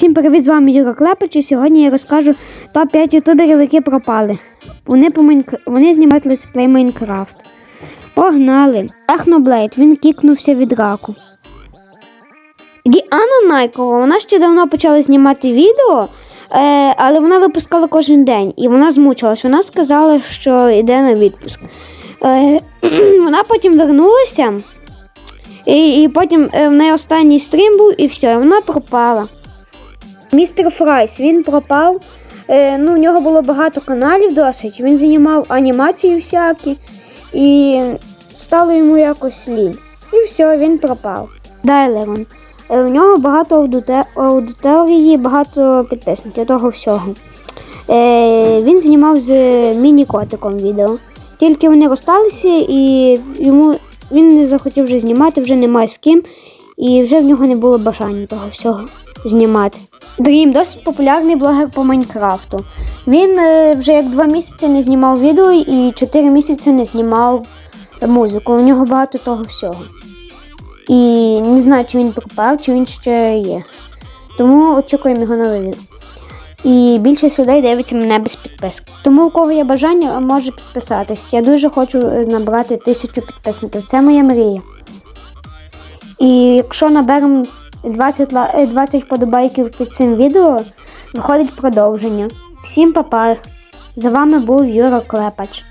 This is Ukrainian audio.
Всім привіт, з вами Юра Клепич, і сьогодні я розкажу топ-5 ютуберів, які пропали. Вони, по Майнк... Вони знімають летсплей Майнкрафт. Погнали! Техноблейд, він кікнувся від раку. Діана Найкова, вона ще давно почала знімати відео, е, але вона випускала кожен день і вона змучилась. Вона сказала, що йде на відпуск. Е, вона потім вернулася, і, і потім е, в неї останній стрім був, і все, і вона пропала. Містер Фрайс, він пропав. Е, ну, у нього було багато каналів досить. Він знімав анімації всякі і стало йому якось лінь. І все, він пропав. Дайлерон. Е, у нього багато аудиторії, багато підписників того всього. Е, він знімав з міні-котиком відео. Тільки вони розсталися і йому він не захотів вже знімати, вже немає з ким, і вже в нього не було бажання того всього знімати. Дрім досить популярний блогер по Майнкрафту. Він е, вже як два місяці не знімав відео і чотири місяці не знімав музику. У нього багато того всього. І не знаю, чи він пропав, чи він ще є. Тому очікуємо його нове відео. І більшість людей дивиться мене без підписки. Тому у кого є бажання, може підписатись. Я дуже хочу е, набрати тисячу підписників. Це моя мрія. І якщо наберемо 20, ла- е, 20 подобайків під цим відео, виходить продовження. Всім папа! За вами був Юра Клепач.